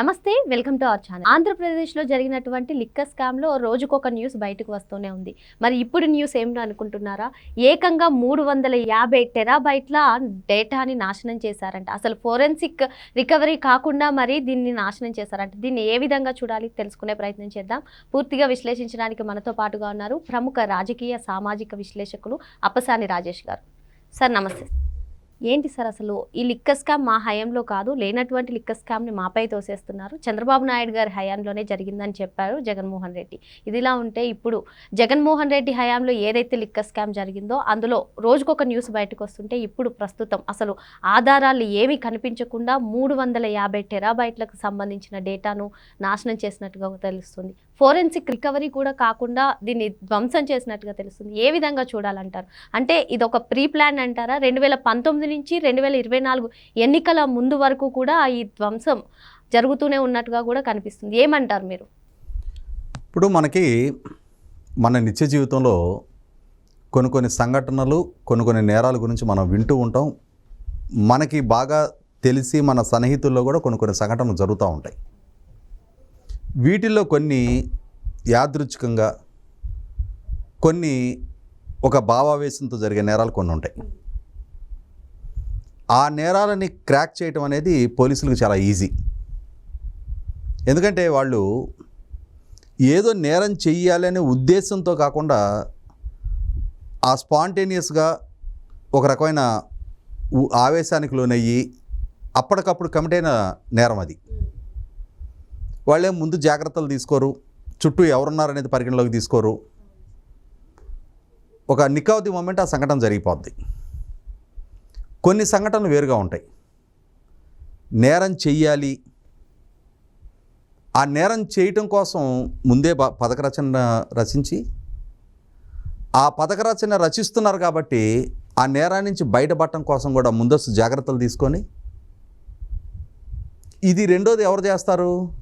నమస్తే welcome to our channel. ఆంధ్రప్రదేశ్లో జరిగినటువంటి లిక్కర్ స్కామ్లో రోజుకొక న్యూస్ బయటకు వస్తూనే ఉంది. మరి ఇప్పుడు న్యూస్ ఏమిటో అనుకుంటున్నారా? ఏకంగా మూడు వందల యాభై టెరాబైట్ల డేటాని నాశనం చేశారంట. అసలు ఫోరెన్సిక్ రికవరీ కాకుండా మరి దీన్ని నాశనం చేశారంట. దీన్ని ఏ విధంగా చూడాలి తెలుసుకునే ప్రయత్నం చేద్దాం. పూర్తిగా విశ్లేషించడానికి మనతో పాటుగా ఉన్నారు ప్రముఖ రాజకీయ సామాజిక విశ్లేషకులు అప్పసాని రాజేష్ గారు. సార్ నమస్తే. ఏంటి సార్ అసలు ఈ లిక్కర్ స్కామ్ మా హయాంలో కాదు లేనటువంటి లిక్కర్ స్కామ్ని మాపై తోసేస్తున్నారు. చంద్రబాబు నాయుడు గారి హయాంలోనే జరిగిందని చెప్పారు జగన్మోహన్ రెడ్డి. ఇదిలా ఉంటే ఇప్పుడు జగన్మోహన్ రెడ్డి హయాంలో ఏదైతే లిక్కర్ స్కామ్ జరిగిందో అందులో రోజుకొక న్యూస్ బయటకు వస్తుంటే ఇప్పుడు ప్రస్తుతం అసలు ఆధారాలు ఏమీ కనిపించకుండా మూడు వందల యాభై టెరాబైట్లకు సంబంధించిన డేటాను నాశనం చేసినట్టుగా తెలుస్తుంది. ఫోరెన్సిక్ రికవరీ కూడా కాకుండా దీన్ని ధ్వంసం చేసినట్టుగా తెలుస్తుంది. ఏ విధంగా చూడాలంటారు? అంటే ఇది ఒక ప్రీ ప్లాన్ అంటారా? రెండు వేల పంతొమ్మిది నుంచి రెండు వేల ఇరవై నాలుగు ఎన్నికల ముందు వరకు కూడా ఈ ధ్వంసం జరుగుతూనే ఉన్నట్టుగా కూడా కనిపిస్తుంది. ఏమంటారు మీరు? ఇప్పుడు మనకి మన నిత్య జీవితంలో కొన్ని కొన్ని సంఘటనలు కొన్ని కొన్ని నేరాల గురించి మనం వింటూ ఉంటాం. మనకి బాగా తెలిసి మన సన్నిహితుల్లో కూడా కొన్ని కొన్ని సంఘటనలు జరుగుతూ ఉంటాయి. వీటిల్లో కొన్ని యాదృచ్ఛికంగా కొన్ని ఒక భావావేశంతో జరిగే నేరాలు కొన్ని ఉంటాయి. ఆ నేరాలని క్రాక్ చేయటం అనేది పోలీసులకు చాలా ఈజీ. ఎందుకంటే వాళ్ళు ఏదో నేరం చెయ్యాలనే ఉద్దేశంతో కాకుండా ఆ స్పాంటేనియస్గా ఒక రకమైన ఆవేశానికి లోనయ్యి అప్పటికప్పుడు కమిట్ అయిన నేరం అది. వాళ్ళేం ముందు జాగ్రత్తలు తీసుకోరు చుట్టూ ఎవరున్నారనేది పరిగణలోకి తీసుకోరు. ఒక నిక్ మూమెంట్ ఆ సంఘటన జరిగిపోద్ది. కొన్ని సంఘటనలు వేరుగా ఉంటాయి. నేరం చెయ్యాలి. ఆ నేరం చేయటం కోసం ముందే పథక రచన రచించి ఆ పథక రచన రచిస్తున్నారు కాబట్టి ఆ నేరాన్ని నుంచి బయటపడటం కోసం కూడా ముందస్తు జాగ్రత్తలు తీసుకొని ఇది రెండోది ఎవరు చేస్తారు?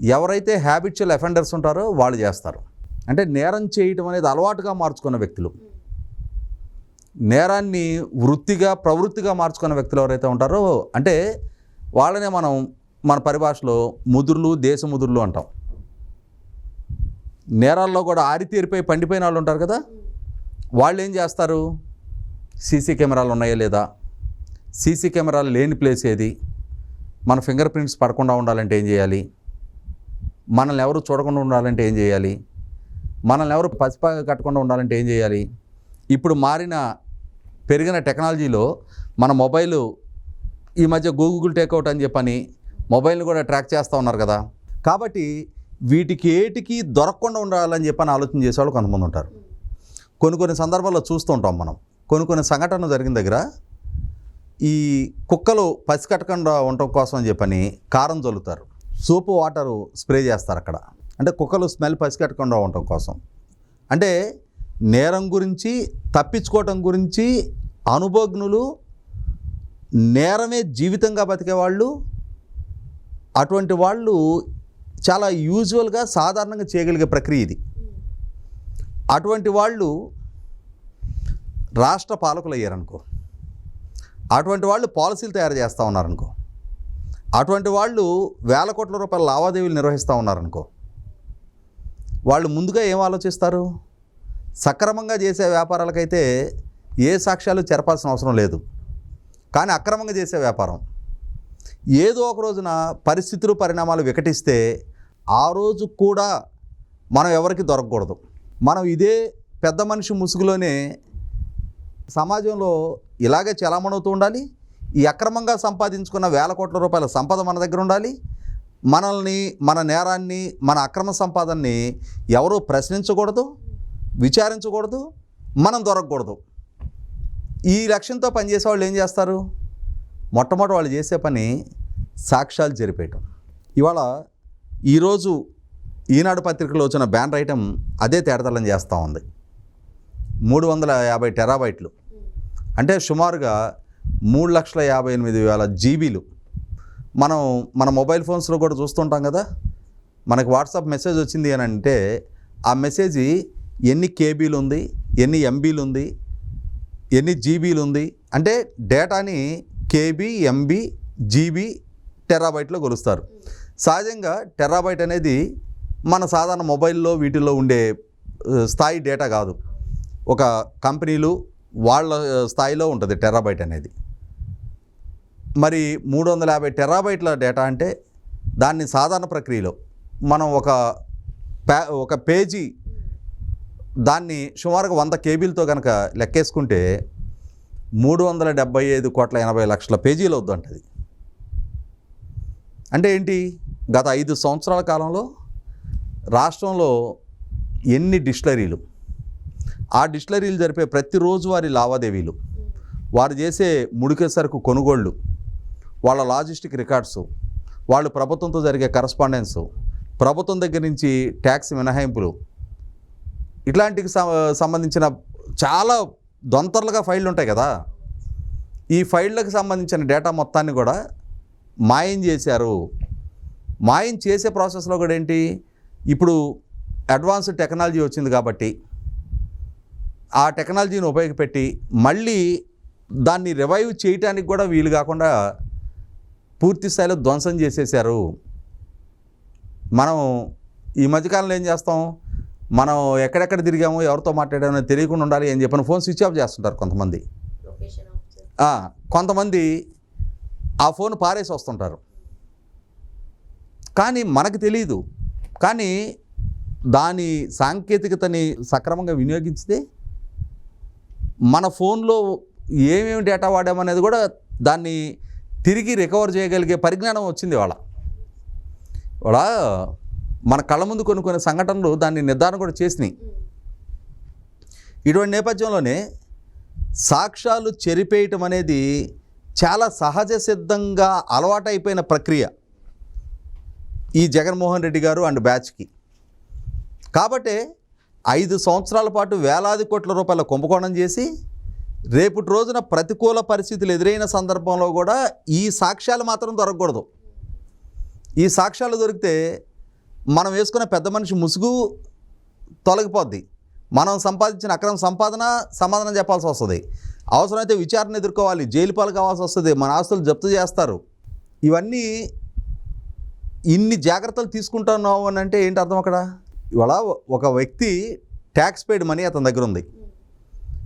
ఎవరైతే హ్యాబిచువల్ అఫెండర్స్ ఉంటారో వాళ్ళు చేస్తారు. అంటే నేరం చేయటం అనేది అలవాటుగా మార్చుకున్న వ్యక్తులు. నేరాన్ని వృత్తిగా ప్రవృత్తిగా మార్చుకున్న వ్యక్తులు ఎవరైతే ఉంటారో అంటే వాళ్ళనే మనం మన పరిభాషలో ముదుర్లు దేశముదుర్లు అంటాం. నేరాల్లో కూడా ఆరితేరిపోయి పండిపోయిన వాళ్ళు ఉంటారు కదా? వాళ్ళు ఏం చేస్తారు? సీసీ కెమెరాలు ఉన్నాయా లేదా? సీసీ కెమెరాలు లేని ప్లేస్ ఏది? మన ఫింగర్ ప్రింట్స్ పడకుండా ఉండాలంటే ఏం చేయాలి? మనల్ని ఎవరు చూడకుండా ఉండాలంటే ఏం చేయాలి? మనల్ని ఎవరు పసిపాగా కట్టకుండా ఉండాలంటే ఏం చేయాలి? ఇప్పుడు మారిన పెరిగిన టెక్నాలజీలో మన మొబైల్ ఈ మధ్య గూగుల్ టేక్అవుట్ అని చెప్పని మొబైల్ని కూడా ట్రాక్ చేస్తూ ఉన్నారు కదా. కాబట్టి వీటికి ఏటికి దొరకకుండా ఉండాలని చెప్పని ఆలోచన చేసేవాళ్ళు కొంతమంది ఉంటారు. కొన్ని కొన్ని సందర్భాల్లో చూస్తూ ఉంటాం మనం. కొన్ని కొన్ని సంఘటనలు జరిగిన దగ్గర ఈ కుక్కలు పసికట్టకుండా ఉండటం కోసం అని చెప్పని కారం చల్లుతారు సోపు వాటరు స్ప్రే చేస్తారు అక్కడ. అంటే కుక్కలు స్మెల్ పసికట్టకుండా ఉండటం కోసం. అంటే నేరం గురించి తప్పించుకోవటం గురించి అనుభవజ్ఞులు నేరమే జీవితంగా బతికే వాళ్ళు అటువంటి వాళ్ళు చాలా యూజువల్గా సాధారణంగా చేయగలిగే ప్రక్రియ ఇది. అటువంటి వాళ్ళు రాష్ట్ర పాలకులు అయ్యారనుకో. అటువంటి వాళ్ళు పాలసీలు తయారు చేస్తూ ఉన్నారనుకో. అటువంటి వాళ్ళు వేల కోట్ల రూపాయల లావాదేవీలు నిర్వహిస్తూ ఉన్నారనుకో. వాళ్ళు ముందుగా ఏం ఆలోచిస్తారు? సక్రమంగా చేసే వ్యాపారాలకైతే ఏ సాక్ష్యాలు చెరపాల్సిన అవసరం లేదు. కానీ అక్రమంగా చేసే వ్యాపారం. ఏదో ఒక రోజున పరిస్థితులు పరిణామాలు వికటిస్తే ఆ రోజు కూడా మనం ఎవరికి దొరకకూడదు. మనం ఇదే పెద్ద మనిషి ముసుగులోనే సమాజంలో ఇలాగే చలామణవుతూ ఉండాలి. ఈ అక్రమంగా సంపాదించుకున్న వేల కోట్ల రూపాయల సంపద మన దగ్గర ఉండాలి. మనల్ని మన నేరాన్ని మన అక్రమ సంపాదనని ఎవరూ ప్రశ్నించకూడదు. విచారించకూడదు మనం దొరకకూడదు. ఈ లక్ష్యంతో పనిచేసే వాళ్ళు ఏం చేస్తారు? మొట్టమొదటి వాళ్ళు చేసే పని సాక్ష్యాలు జరిపేయటం. ఇవాళ ఈరోజు ఈనాడు పత్రికలో వచ్చిన బ్యానర్ ఐటమ్ అదే తేడతలం చేస్తూ ఉంది. మూడు వందల యాభై టెరాబైట్లు. అంటే సుమారుగా మూడు లక్షల యాభై ఎనిమిది వేల జీబీలు. మనం మన మొబైల్ ఫోన్స్లో కూడా చూస్తుంటాం కదా మనకి వాట్సాప్ మెసేజ్ వచ్చింది అని అంటే ఆ మెసేజ్ ఎన్ని కేబీలు ఉంది ఎన్ని ఎంబీలు ఉంది ఎన్ని జీబీలు ఉంది? అంటే డేటాని కేబీ ఎంబీ జీబీ టెరాబైట్లో కొలుస్తారు. సహజంగా టెరాబైట్ అనేది మన సాధారణ మొబైల్లో వీటిల్లో ఉండే స్థాయి డేటా కాదు. ఒక కంపెనీలు వాళ్ళ స్థాయిలో ఉంటుంది టెరాబైట్ అనేది. మరి మూడు వందల యాభై టెరాబైట్ల డేటా అంటే దాన్ని సాధారణ ప్రక్రియలో మనం ఒక ఒక పేజీ దాన్ని సుమారుగా వంద కేబీలతో కనుక లెక్కేసుకుంటే మూడు వందల డెబ్బై ఐదు కోట్ల ఎనభై లక్షల పేజీలు అవుద్దంటది అంటే ఏంటి? గత ఐదు సంవత్సరాల కాలంలో రాష్ట్రంలో ఎన్ని డిస్టిలరీలు? ఆ డిస్టిలరీలు జరిపే ప్రతిరోజు వారి లావాదేవీలు వారు చేసే ముడికే సరుకు కొనుగోళ్ళు వాళ్ళ లాజిస్టిక్ రికార్డ్స్ వాళ్ళు ప్రభుత్వంతో జరిగే కరస్పాండెన్స్ ప్రభుత్వం దగ్గర నుంచి ట్యాక్స్ మినహాయింపులు ఇట్లాంటికి సంబంధించిన చాలా దొంతర్లుగా ఫైళ్ళు ఉంటాయి కదా. ఈ ఫైళ్ళకు సంబంధించిన డేటా మొత్తాన్ని కూడా మాయం చేశారు. మాయం చేసే ప్రాసెస్లో కూడా ఏంటి? ఇప్పుడు అడ్వాన్స్డ్ టెక్నాలజీ వచ్చింది కాబట్టి ఆ టెక్నాలజీని ఉపయోగపెట్టి మళ్ళీ దాన్ని రివైవ్ చేయటానికి కూడా వీలు కాకుండా పూర్తి స్థాయిలో ధ్వంసం చేసేసారు మనం ఈ మధ్యకాలంలో ఏం చేస్తాం? మనం ఎక్కడెక్కడ తిరిగామో ఎవరితో మాట్లాడామో తెలియకుండా ఉండాలి అని చెప్పిన ఫోన్ స్విచ్ ఆఫ్ చేస్తుంటారు కొంతమంది. కొంతమంది ఆ ఫోన్ పారేసి వస్తుంటారు. కానీ మనకు తెలియదు కానీ దాని సాంకేతికతని సక్రమంగా వినియోగించితే మన ఫోన్లో ఏమేమి డేటా వాడామనేది కూడా దాన్ని తిరిగి రికవర్ చేయగలిగే పరిజ్ఞానం వచ్చింది వాళ్ళ. వాళ్ళ మన కళ్ళ ముందు కొన్ని కొన్ని సంఘటనలు దాన్ని నిర్ధారణ కూడా చేసినాయి. ఇటువంటి నేపథ్యంలోనే సాక్ష్యాలు చెరిపేయటం అనేది చాలా సహజ సిద్ధంగా అలవాటైపోయిన ప్రక్రియ. ఈ జగన్మోహన్ రెడ్డి గారు అండ్ బ్యాచ్కి. కాబట్టే ఐదు సంవత్సరాల పాటు వేలాది కోట్ల రూపాయల కుంభకోణం చేసి రేపటి రోజున ప్రతికూల పరిస్థితులు ఎదురైన సందర్భంలో కూడా ఈ సాక్ష్యాలు మాత్రం దొరకకూడదు. ఈ సాక్ష్యాలు దొరికితే మనం వేసుకున్న పెద్ద మనిషి ముసుగు తొలగిపోద్ది. మనం సంపాదించిన అక్రమ సంపాదన సమాధానం చెప్పాల్సి వస్తుంది. అవసరమైతే విచారణ ఎదుర్కోవాలి. జైలు పాలు కావాల్సి వస్తుంది. మన ఆస్తులు జప్తు చేస్తారు. ఇవన్నీ ఇన్ని జాగ్రత్తలు తీసుకుంటున్నావు అని అంటే ఏంటి అర్థం అక్కడ? ఇవాళ ఒక వ్యక్తి ట్యాక్స్ పేడ్ మనీ అతని దగ్గర ఉంది.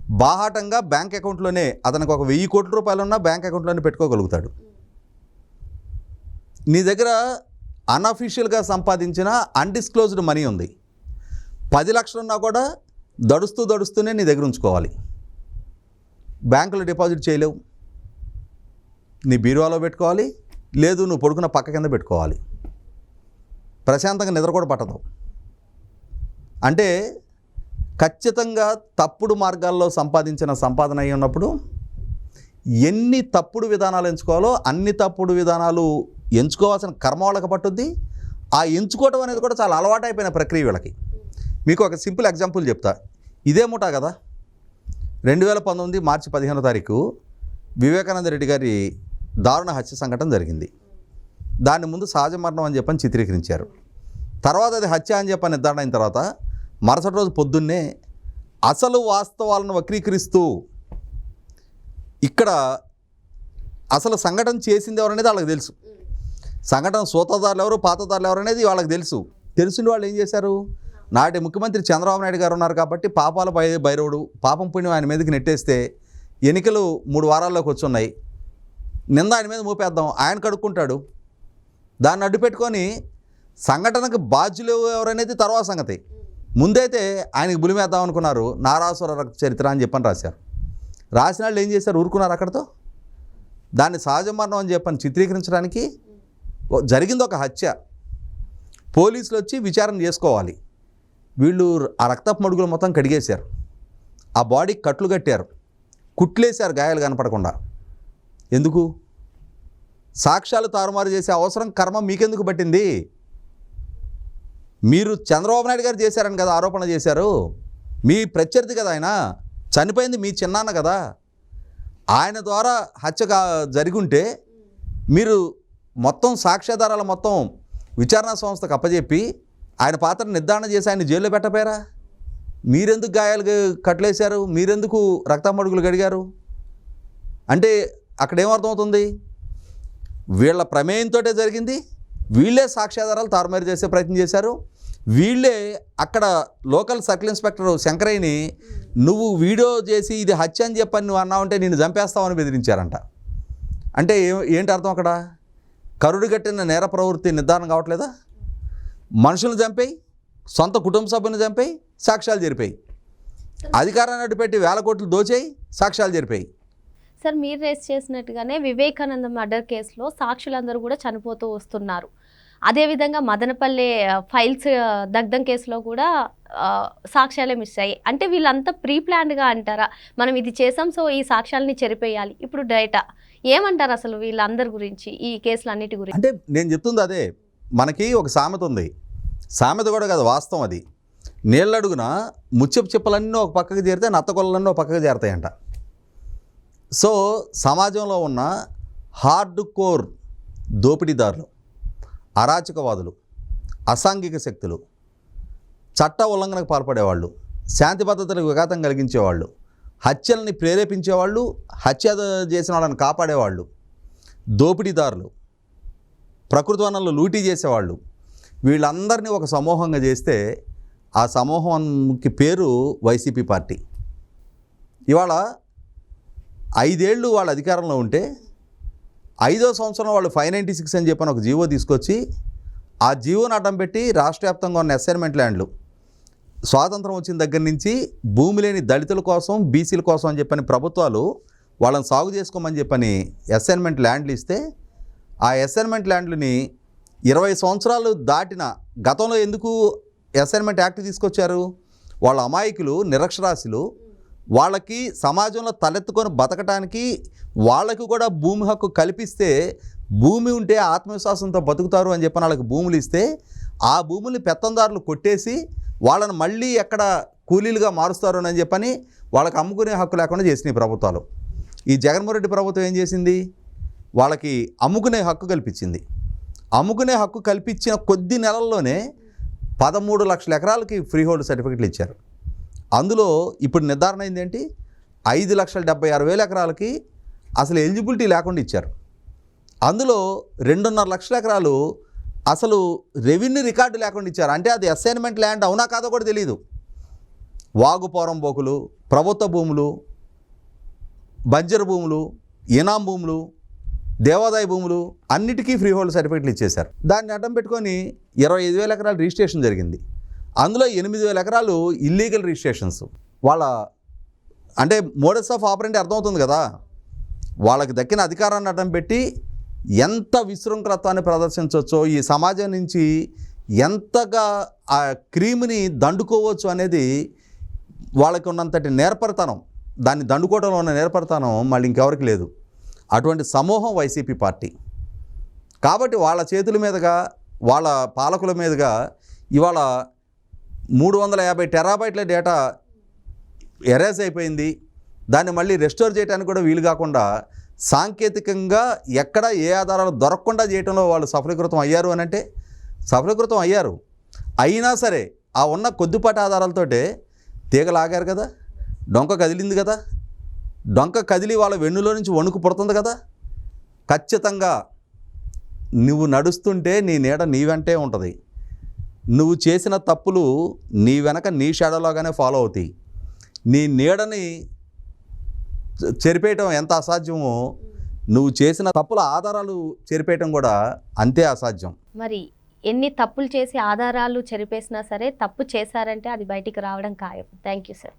బాహాటంగా బ్యాంక్ అకౌంట్లోనే అతనికి ఒక వెయ్యి కోట్ల రూపాయలు ఉన్నా బ్యాంక్ అకౌంట్లోనే పెట్టుకోగలుగుతాడు. నీ దగ్గర అన్అఫీషియల్గా సంపాదించిన అన్డిస్క్లోజ్డ్ మనీ ఉంది. పది లక్షలు ఉన్నా కూడా దడుస్తూ దడుస్తూనే నీ దగ్గర ఉంచుకోవాలి. బ్యాంకులో డిపాజిట్ చేయలేవు. నీ బీరువాలో పెట్టుకోవాలి. లేదు నువ్వు పడుకున్న పక్క కింద పెట్టుకోవాలి. ప్రశాంతంగా నిద్ర కూడా పట్టదు. అంటే ఖచ్చితంగా తప్పుడు మార్గాల్లో సంపాదించిన సంపాదన అయి ఉన్నప్పుడు ఎన్ని తప్పుడు విధానాలు ఎంచుకోవాలో అన్ని తప్పుడు విధానాలు ఎంచుకోవాల్సిన కర్మ వాళ్ళకి పట్టుద్ది. ఆ ఎంచుకోవడం అనేది కూడా చాలా అలవాటైపోయిన ప్రక్రియ వీళ్ళకి. మీకు ఒక సింపుల్ ఎగ్జాంపుల్ చెప్తా. ఇదే ముఠా కదా? రెండు వేల పంతొమ్మిది మార్చి పదిహేనో తారీఖు వివేకానంద రెడ్డి గారి దారుణ హత్య సంఘటన జరిగింది. దాని ముందు సహజ మరణం అని చెప్పని చిత్రీకరించారు. తర్వాత అది హత్య అని చెప్పని నిర్ధారణ అయిన తర్వాత మరుసటి రోజు పొద్దున్నే అసలు వాస్తవాలను వక్రీకరిస్తూ ఇక్కడ అసలు సంఘటన చేసింది ఎవరనేది వాళ్ళకి తెలుసు. సంఘటన సూత్రధారులు ఎవరు పాతదారులు ఎవరు అనేది వాళ్ళకి తెలుసు. తెలిసిన వాళ్ళు ఏం చేశారు? నాటి ముఖ్యమంత్రి చంద్రబాబు నాయుడు గారు ఉన్నారు కాబట్టి పాపాల బై భైరవుడు పాపం పుణ్యం ఆయన మీదకి నెట్టేస్తే ఎన్నికలు మూడు వారాల్లోకి వచ్చున్నాయి. నింద ఆయన మీద మోపేద్దాం ఆయన కడుక్కుంటాడు. దాన్ని అడ్డు పెట్టుకొని సంఘటనకు బాధ్యులు ఎవరనేది తర్వాత సంగతి. ముందైతే ఆయనకి బులిమేద్దాం అనుకున్నారు నారాసుర చరిత్ర అని చెప్పని రాశారు. రాసిన వాళ్ళు ఏం చేశారు? ఊరుకున్నారు అక్కడతో? దాన్ని సహజ మరణం అని చెప్పని చిత్రీకరించడానికి జరిగింది ఒక హత్య. పోలీసులు వచ్చి విచారణ చేసుకోవాలి. వీళ్ళు ఆ రక్తపు మడుగులు మొత్తం కడిగేశారు. ఆ బాడీ కట్లు కట్టారు. కుట్లేశారు గాయాలు కనపడకుండా. ఎందుకు? సాక్ష్యాలు తారుమారు చేసే అవసరం కర్మ మీకెందుకు పట్టింది? మీరు చంద్రబాబు నాయుడు గారు చేశారని కదా ఆరోపణ చేశారు. మీ ప్రత్యర్థి కదా ఆయన. చనిపోయింది మీ చిన్నాన్న కదా. ఆయన ద్వారా హత్య కా జరిగి ఉంటే మీరు మొత్తం సాక్ష్యాధారాల మొత్తం విచారణ సంస్థకు అప్పజెప్పి ఆయన పాత్ర నిర్ధారణ చేసి ఆయన జైల్లో పెట్టపోయారా? మీరెందుకు గాయాలు కట్లేశారు మీరెందుకు రక్తమడుగులు గడిగారు అంటే అక్కడ ఏమర్థమవుతుంది వీళ్ళ ప్రమేయంతో జరిగింది. వీళ్ళే సాక్ష్యాధారాలు తారుమారు చేసే ప్రయత్నం చేశారు. వీళ్ళే అక్కడ లోకల్ సర్కిల్ ఇన్స్పెక్టర్ శంకరయ్యని నువ్వు వీడియో చేసి ఇది హత్య అని చెప్పని నువ్వు అన్నావంటే నేను చంపేస్తావని బెదిరించారంట. అంటే ఏంటి అర్థం అక్కడ? కరుడు కట్టిన నేర ప్రవృత్తి నిర్ధారణ కావట్లేదా? మనుషులను చంపేయి సొంత కుటుంబ సభ్యులను చంపేయి సాక్ష్యాలు జరిపాయి. అధికారాన్ని అడ్డుపెట్టి వేల కోట్లు దోచేయి సాక్ష్యాలు జరిపాయి. సార్ మీరు రేస్ చేసినట్టుగానే వివేకానంద మర్డర్ కేసులో సాక్షులందరూ కూడా చనిపోతూ వస్తున్నారు. అదేవిధంగా మదనపల్లె ఫైల్స్ దగ్ధం కేసులో కూడా సాక్ష్యాలే మిస్ అయ్యాయి. అంటే వీళ్ళంతా ప్రీ ప్లాన్డ్గా అంటారా? మనం ఇది చేసాం సో ఈ సాక్ష్యాలని చెరిపేయాలి. ఇప్పుడు డేటా ఏమంటారు అసలు వీళ్ళందరి గురించి ఈ కేసులన్నిటి గురించి? అంటే నేను చెప్తుంది అదే మనకి ఒక సామెత ఉంది. సామెత కూడా కాదు వాస్తవం అది. నీళ్ళడుగున ముచ్చపు చిప్పలన్నీ ఒక పక్కకు చేరితే నత్తకొల్లన్నీ ఒక పక్కకు చేరతాయంట సో సమాజంలో ఉన్న హార్డ్ కోర్ దోపిడీదారులు అరాచకవాదులు అసాంఘిక శక్తులు చట్ట ఉల్లంఘనకు పాల్పడేవాళ్ళు శాంతి భద్రతలకు విఘాతం కలిగించేవాళ్ళు హత్యల్ని ప్రేరేపించేవాళ్ళు హత్య చేసిన వాళ్ళని కాపాడేవాళ్ళు దోపిడీదారులు ప్రకృతి వనరులు లూటీ చేసేవాళ్ళు వీళ్ళందరినీ ఒక సమూహంగా చేస్తే ఆ సమూహంకి పేరు వైసీపీ పార్టీ. ఇవాళ ఐదేళ్ళు వాళ్ళ అధికారంలో ఉంటే ఐదో సంవత్సరం వాళ్ళు ఫైవ్ నైంటీ సిక్స్ అని చెప్పని ఒక జీవో తీసుకొచ్చి ఆ జీవోని అడ్డం పెట్టి రాష్ట్ర వ్యాప్తంగా ఉన్న అసైన్మెంట్ ల్యాండ్లు. స్వాతంత్రం వచ్చిన దగ్గర నుంచి భూమి లేని దళితుల కోసం బీసీల కోసం అని చెప్పని ప్రభుత్వాలు వాళ్ళని సాగు చేసుకోమని చెప్పని అసైన్మెంట్ ల్యాండ్లు ఇస్తే ఆ అసైన్మెంట్ ల్యాండ్లని ఇరవై సంవత్సరాలు దాటిన గతంలో ఎందుకు అసైన్మెంట్ యాక్ట్ తీసుకొచ్చారు? వాళ్ళ అమాయకులు నిరక్షరాస్యులు వాళ్ళకి సమాజంలో తలెత్తుకొని బతకటానికి వాళ్ళకి కూడా భూమి హక్కు కల్పిస్తే భూమి ఉంటే ఆత్మవిశ్వాసంతో బతుకుతారు అని చెప్పిన వాళ్ళకి భూములు ఇస్తే ఆ భూముల్ని పెత్తందారులు కొట్టేసి వాళ్ళని మళ్ళీ ఎక్కడ కూలీలుగా మారుస్తారు అని చెప్పని వాళ్ళకి అమ్ముకునే హక్కు లేకుండా చేసినాయి ప్రభుత్వాలు. ఈ జగన్మోహన్ రెడ్డి ప్రభుత్వం ఏం చేసింది? వాళ్ళకి అమ్ముకునే హక్కు కల్పించింది. అమ్ముకునే హక్కు కల్పించిన కొద్ది నెలల్లోనే పదమూడు లక్షల ఎకరాలకి ఫ్రీ హోల్డ్ సర్టిఫికెట్లు ఇచ్చారు. అందులో ఇప్పుడు నిర్ధారణ అయింది ఏంటి? ఐదు లక్షల డెబ్బై ఆరు వేల ఎకరాలకి అసలు ఎలిజిబిలిటీ లేకుండా ఇచ్చారు. అందులో రెండున్నర లక్షల ఎకరాలు అసలు రెవెన్యూ రికార్డు లేకుండా ఇచ్చారు. అంటే అది అసైన్మెంట్ ల్యాండ్ అవునా కాదో కూడా తెలియదు వాగుపోరం బోకులు ప్రభుత్వ భూములు బంజరు భూములు ఇనాం భూములు దేవాదాయ భూములు అన్నిటికీ ఫ్రీ హోల్డ్ సర్టిఫికెట్లు ఇచ్చేశారు. దాన్ని అడ్డం పెట్టుకొని ఇరవై ఐదు వేల ఎకరాలు రిజిస్ట్రేషన్ జరిగింది. అందులో ఎనిమిది వేల ఎకరాలు ఇల్లీగల్ రిజిస్ట్రేషన్స్ వాళ్ళ అంటే మోడల్స్ ఆఫ్ ఆపరెంట్ అర్థమవుతుంది కదా. వాళ్ళకి దక్కిన అధికారాన్ని అడ్డం పెట్టి ఎంత విశృంఖలత్వాన్ని ప్రదర్శించవచ్చో ఈ సమాజం నుంచి ఎంతగా ఆ క్రీమ్ని దండుకోవచ్చు అనేది వాళ్ళకి ఉన్నంతటి నేర్పరితనం దాన్ని దండుకోవడంలో ఉన్న నేర్పరితనం మళ్ళీ ఇంకెవరికి లేదు. అటువంటి సమూహం వైసీపీ పార్టీ. కాబట్టి వాళ్ళ చేతుల మీదుగా వాళ్ళ పాలకుల మీదుగా ఇవాళ మూడు వందల యాభై టెరాబైట్ల డేటా ఎరేజ్ అయిపోయింది. దాన్ని మళ్ళీ రెస్టోర్ చేయడానికి కూడా వీలు కాకుండా సాంకేతికంగా ఎక్కడ ఏ ఆధారాలు దొరకకుండా చేయడంలో వాళ్ళు సఫలీకృతం అయ్యారు అని అంటే సఫలీకృతం అయ్యారు. అయినా సరే ఆ ఉన్న కొద్దిపాటి ఆధారాలతోటే తీగ లాగారు కదా డొంక కదిలింది కదా డొంక కదిలి వాళ్ళ వెన్నులో నుంచి వణుకు పుడుతుంది కదా. ఖచ్చితంగా నువ్వు నడుస్తుంటే నీ నీడ నీ వెంటే ఉంటుంది. నువ్వు చేసిన తప్పులు నీ వెనక నీ షాడోలాగానే ఫాలో అవుతాయి. నీ నీడని చెరిపేయటం ఎంత అసాధ్యమో నువ్వు చేసిన తప్పుల ఆధారాలు చెరిపేయటం కూడా అంతే అసాధ్యం. మరి ఎన్ని తప్పులు చేసి ఆధారాలు చెరిపేసినా సరే తప్పు చేశారంటే అది బయటికి రావడం ఖాయం. Thank you sir.